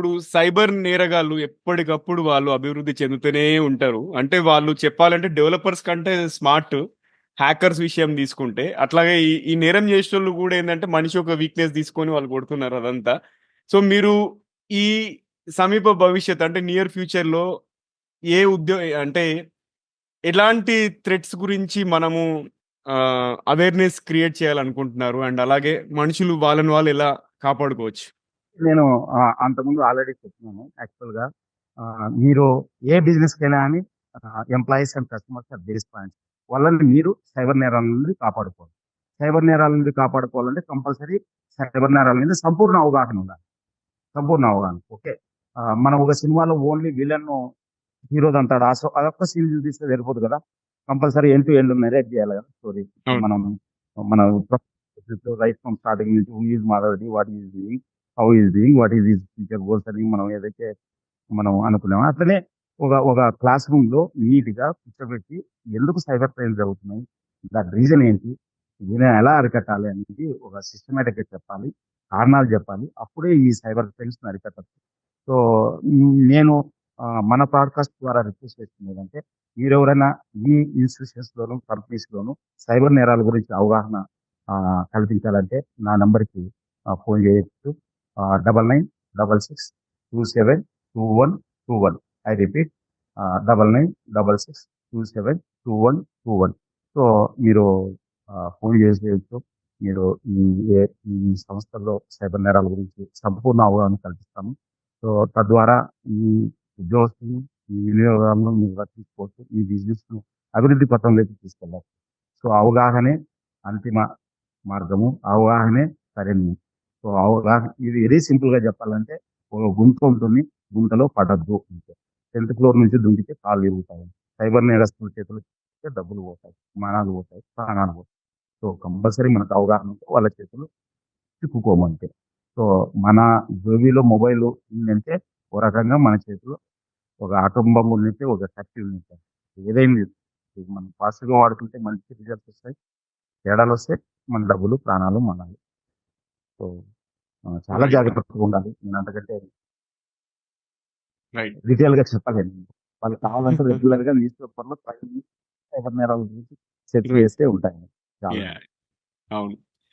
ఇప్పుడు సైబర్ నేరగాళ్ళు ఎప్పటికప్పుడు వాళ్ళు అభివృద్ధి చెందుతూనే ఉంటారు. అంటే వాళ్ళు చెప్పాలంటే డెవలపర్స్ కంటే స్మార్ట్. హ్యాకర్స్ విషయం తీసుకుంటే. అట్లాగే ఈ ఈ నేరం చేసేటోళ్ళు కూడా ఏంటంటే మనిషి ఒక వీక్‌నెస్ తీసుకొని వాళ్ళు కొడుతున్నారు అదంతా. సో మీరు ఈ సమీప భవిష్యత్ అంటే నియర్ ఫ్యూచర్‌లో ఏ ఉద్యోగ అంటే ఎలాంటి థ్రెట్స్ గురించి మనము అవేర్‌నెస్ క్రియేట్ చేయాలనుకుంటున్నారు? అండ్ అలాగే మనుషులు వాళ్ళని వాళ్ళు ఎలా కాపాడుకోవచ్చు? నేను అంతకుముందు ఆల్రెడీ చెప్పినాను యాక్చువల్‌గా. ఆహ్, మీరు ఏ బిజినెస్‌కైనా గాని ఆహ్, employees and customers are base points. వాళ్ళని మీరు సైబర్ నేరాల నుండి కాపాడుకోవాలి. సైబర్ నేరాల నుండి కాపాడుకోవాలంటే కంపల్సరీ సైబర్ నేరాల మీద సంపూర్ణ అవగాహన ఉండాలి. సంపూర్ణ అవగాహన. ఓకే. మనం ఒక సినిమాలో ఓన్లీ విలన్‌ను హీరోదంటాడు. ఆ సో అదొక్క సీన్ చూపిస్తే సరిపోదు కదా! Compulsory end to end narrate చేయాలి కదా స్టోరీ. మనం మన రైట్ ఫ్రమ్ స్టార్టింగ్ నుంచి who is Madhava Reddy, what is doing, how is doing, what is his future goals అని మనం ఏదైతే మనం అనుకున్నామో అట్లనే ఒక ఒక క్లాస్ రూమ్‌లో నీట్‌గా కూర్చోబెట్టి ఎందుకు సైబర్ క్రైమ్ జరుగుతున్నాయి? దాని రీజన్ ఏంటి? దీన్ని ఎలా అరికట్టాలి అనేది ఒక సిస్టమాటిక్‌గా చెప్పాలి. కారణాలు చెప్పాలి. అప్పుడే ఈ సైబర్ క్రైమ్స్ అరికట్టచ్చు సో నేను మన పాడ్‌కాస్ట్ ద్వారా రిక్వెస్ట్ చేస్తుంది ఏంటంటే మీరెవరైనా మీ కంపెనీస్ లోను సైబర్ నేరాల గురించి అవగాహన కల్పించాలంటే నా నంబర్‌కి ఫోన్ చేయొచ్చు. Double nine double six two seven two one two one I repeat ah, 9966272121. So మీరు ఫోన్ చేసేయచ్చు మీరు ఈ ఏ ఈ సంస్థల్లో సైబర్ నేరాల గురించి సంపూర్ణ అవగాహన కల్పిస్తాము. సో తద్వారా ఈ ఉద్యోగస్తులు, ఈ వినియోగాలను మీరు రక్షించుకోవచ్చు. ఈ బిజినెస్‌ను అభివృద్ధి పథంలోకి తీసుకెళ్ళాలి. సో అవగాహనే అంతిమ మార్గము. అవగాహనే సరైనది. సో అవగాహన ఇది వెరీ సింపుల్‌గా చెప్పాలంటే ఒక గుంత ఉంటుంది. గుంతలో పడద్దు అంతే. 10థ్ ఫ్లోర్ నుంచి దుంకితే కాళ్ళు ఇరుగుతాయి. సైబర్ నేరస్తుల చేతులు డబ్బులు పోతాయి. మనాలు పోతాయి. ప్రాణాలు పోతాయి. సో కంపల్సరీ మనకు అవగాహన ఉంటే వాళ్ళ చేతులు చిక్కుకోమంతే సో మన జేబులో మొబైల్ ఉందంటే ఓ రకంగా మన చేతిలో ఒక ఆటంబం ఉంటే ఉన్నట్టే, ఒక కత్తి ఉన్నట్టే. ఏదైనా మనం పాజిటివ్‌గా వాడుకుంటే మంచి రిజల్ట్స్ వస్తాయి. తేడాలు వస్తే మన డబ్బులు, ప్రాణాలు మనాలి. సో చాలా. జాగ్రత్తగా ఉండాలి. నేను అంతకంటే రైట్. డీటెయిల్‌గా చెప్పలేను. వాళ్ళు కావాలంటే రెగ్యులర్‌గా న్యూస్ పేపర్‌లో సైబర్ నేరాల గురించి చర్చ చేస్తే ఉంటాయి. అవును.